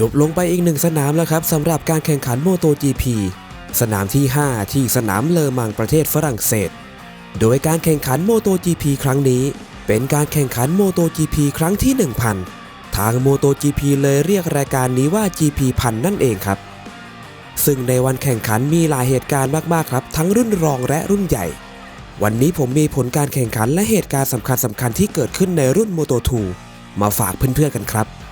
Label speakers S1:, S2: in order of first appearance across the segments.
S1: จบลงไปอีกหนึ่งสนามแล้วครับสำหรับการแข่งขันโมโต GP สนามที่ 5 ที่สนามเลอมังประเทศฝรั่งเศส โดยการแข่งขันโมโต GP ครั้งนี้ เป็นการแข่งขันโมโต GP ครั้งที่ 1000 ทางโมโต GP เลยเรียกรายการนี้ว่า GP พันนั่นเองครับ ซึ่งในวันแข่งขันมีหลายเหตุการณ์มากๆครับ ทั้งรุ่นรองและรุ่นใหญ่ วันนี้ผมมีผลการแข่งขันและเหตุการณ์สำคัญสคัญๆที่เกิดขึ้นในรุ่นโมโต2มาฝากเพื่อนๆกันครับ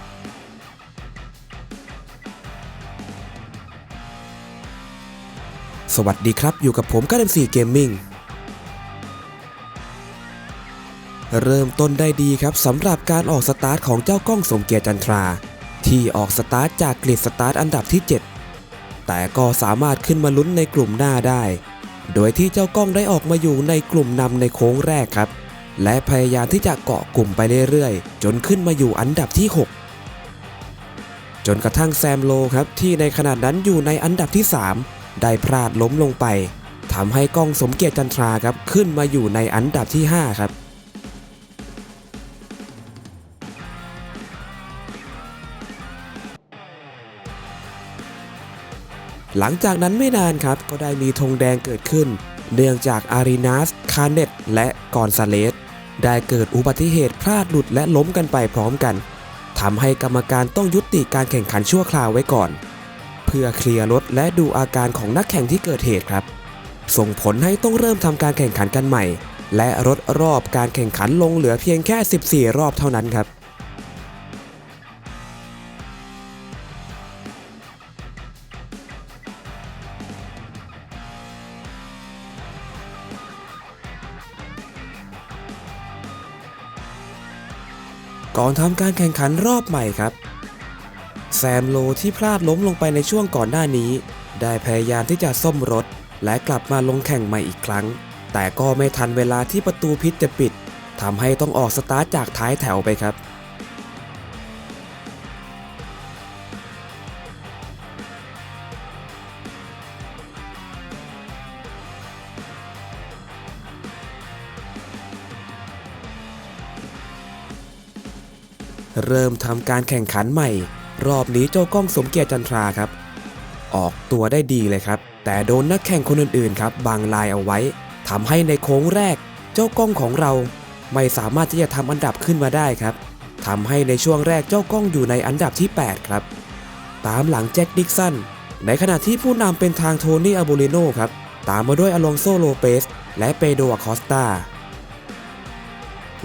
S1: สวัสดีครับ อยู่กับผมก็เดมซีเกมมิ่งเริ่มต้นได้ดีครับสำหรับการออกสตาร์ทของเจ้ากล้องสมเกียรติจันทรา ที่ออกสตาร์ทจากกริดสตาร์ทอันดับที่ 7 แต่ก็สามารถขึ้นมาลุ้นในกลุ่มหน้าได้ โดยที่เจ้ากล้องได้ออกมาอยู่ในกลุ่มนำในโค้งแรกครับ และพยายามที่จะเกาะกลุ่มไปเรื่อยๆ จนขึ้นมาอยู่อันดับที่ 6 จนกระทั่งแซมโลครับที่ในขณะนั้นอยู่ในอันดับที่ 3 ได้พลาดล้มลงไปทำให้กล้องสมเกียรติจันทราครับขึ้นมาอยู่ในอันดับที่ 5 ครับหลังจากนั้นไม่นานครับ ก็ได้มีธงแดงเกิดขึ้น เนื่องจากอารีนาส คาเนต และกอนซาเลส ได้เกิดอุบัติเหตุพลาดหลุดและล้มกันไปพร้อมกันทำให้กรรมการต้องยุติการแข่งขันชั่วคราวไว้ก่อน พื่อเคลียร์รถและดูอาการของนักแข่งที่เกิดเหตุครับ ส่งผลให้ต้องเริ่มทำการแข่งขันกันใหม่ และลดรอบการแข่งขันลงเหลือเพียงแค่ 14 รอบเท่านั้นครับก่อนทำการแข่งขันรอบใหม่ครับ แซมโลที่พลาดล้มลงไปในช่วงก่อนหน้านี้ ได้พยายามที่จะซ่อมรถ และกลับมาลงแข่งใหม่อีกครั้ง แต่ก็ไม่ทันเวลาที่ประตูพิษจะปิดทำให้ต้องออกสตาร์ทจากท้ายแถวไปครับเริ่มทำการแข่งขันใหม่ รอบนี้เจ้ากล้องสมเกียรติจันทราครับ ออกตัวได้ดีเลยครับ แต่โดนนักแข่งคนอื่นๆครับบังลายเอาไว้ทำให้ในโค้งแรก เจ้ากล้องของเราไม่สามารถที่จะทำอันดับขึ้นมาได้ครับทำให้ในช่วงแรกเจ้ากล้องอยู่ในอันดับที่ 8 ครับ ตามหลังแจ็คดิกสันในขณะที่ผู้นำเป็นทางโทนี่อาบูลิโนครับ ตามมาด้วยอลองโซโลเปสและเปโดอคอสตา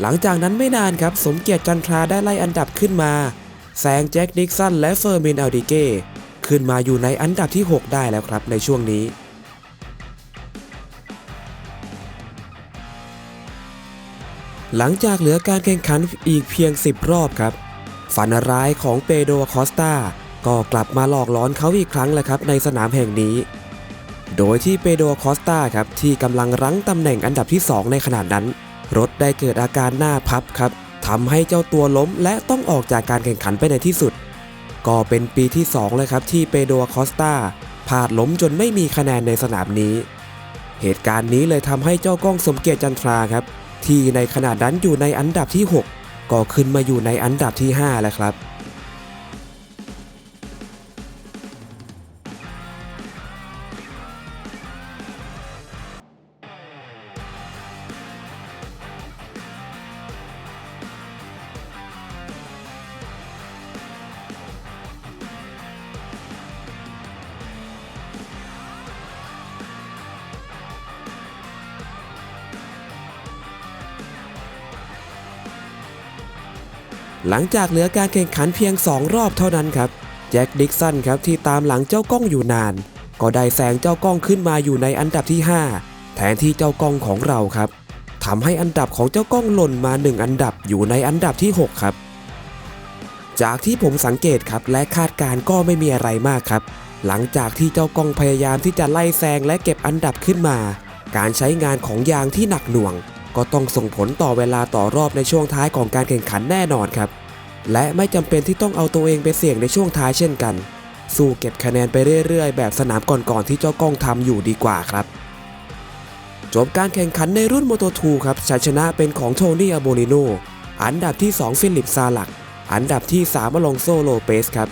S1: หลังจากนั้นไม่นานครับ สมเกียรติจันทราได้ไล่อันดับขึ้นมา แซงแจ็คดิกสันและเฟอร์มินอัลดิเก้ขึ้นมาอยู่ในอันดับที่ 6 ได้แล้วครับในช่วงนี้ หลังจากเหลือการแข่งขันอีกเพียง 10 รอบครับ ฝันร้ายของเปโดคอสตาก็กลับมาหลอกล้อนเขาอีกครั้งแล้วครับในสนามแห่งนี้ โดยที่เปโดคอสตาครับที่กำลังรั้งตำแหน่งอันดับที่ 2 ในขณะนั้น รถได้เกิดอาการหน้าพับครับ ทำให้เจ้าตัวล้มและต้องออกจากการแข่งขันไปในที่สุด ก็เป็นปีที่2เลยครับที่เปโดคอสตาพลาดล้มจนไม่มีคะแนนในสนามนี้ เหตุการณ์นี้เลยทำให้เจ้ากล้องสมเกียรติจันทราครับ ที่ในขณะนั้นอยู่ในอันดับที่ 6 ก็ขึ้นมาอยู่ในอันดับที่5แล้วครับ หลังจากเหลือการแข่งขันเพียง 2 รอบเท่านั้นครับ แจ็คดิกสันครับที่ตามหลังเจ้ากล้องอยู่นาน ก็ได้แซงเจ้ากล้องขึ้นมาอยู่ในอันดับที่ 5 แทนที่เจ้ากล้องของเราครับทำให้อันดับของเจ้ากล้องหล่นมา 1 อันดับอยู่ในอันดับที่ 6 ครับ จากที่ผมสังเกตครับและคาดการก็ไม่มีอะไรมากครับ หลังจากที่เจ้ากล้องพยายามที่จะไล่แซงและเก็บอันดับขึ้นมา การใช้งานของยางที่หนักหน่วง ก็ต้องส่งผลต่อเวลาต่อรอบในช่วงท้ายของการแข่งขันแน่นอนครับ และไม่จำเป็นที่ต้องเอาตัวเองไปเสี่ยงในช่วงท้ายเช่นกัน สู้เก็บคะแนนไปเรื่อยๆ แบบสนามก่อนๆที่เจ้ากล้องทำอยู่ดีกว่าครับจบการแข่งขันในรุ่นโมโตทูครับชัยชนะเป็นของโทนี่อาโบลิโนอันดับที่ 2 ฟิลิปซาลัก อันดับที่ 3 อลองโซโลเปสครับ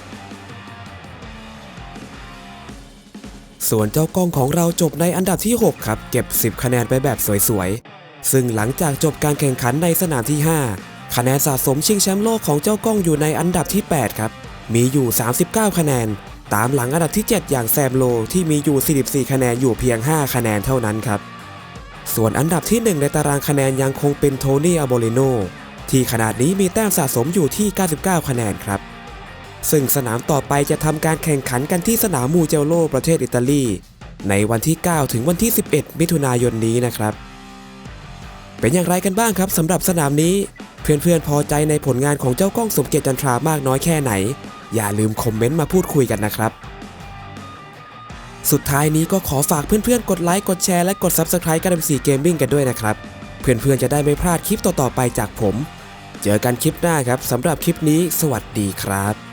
S1: ส่วนเจ้ากล้องของเราจบในอันดับที่ 6 ครับ เก็บ 10 คะแนนไปแบบสวยๆ ซึ่งหลังจากจบการแข่งขันในสนามที่ 5 คะแนนสะสมชิงแชมป์โลกของเจ้ากล้องอยู่ในอันดับที่ 8 ครับ มีอยู่ 39 คะแนน ตามหลังอันดับที่ 7 อย่างแซมโลที่มีอยู่ 44 คะแนนอยู่เพียง 5 คะแนนเท่านั้นครับ ส่วนอันดับที่ 1 ในตารางคะแนนยังคงเป็นโทนี่อาโบเลโนที่ขนาดนี้มีแต้มสะสมอยู่ที่ 99 คะแนนครับ ซึ่งสนามต่อไปจะทำการแข่งขันกันที่สนามมูเจโลประเทศอิตาลี ในวันที่ 9 ถึงวันที่ 11 มิถุนายนนี้นะครับ เป็นอย่างไรกันบ้างครับสำหรับสนามนี้ เพื่อนๆพอใจในผลงานของเจ้ากล้องสมเกียรติจันทรามากน้อยแค่ไหน อย่าลืมคอมเมนต์มาพูดคุยกันนะครับ สุดท้ายนี้ก็ขอฝากเพื่อนๆ กดไลค์กดแชร์และกด Subscribe กัน4เกมมิ่งกันด้วยนะครับ เพื่อนๆจะได้ไม่พลาดคลิปต่อๆไปจากผม เจอกันคลิปหน้าครับสำหรับคลิปนี้ สวัสดีครับ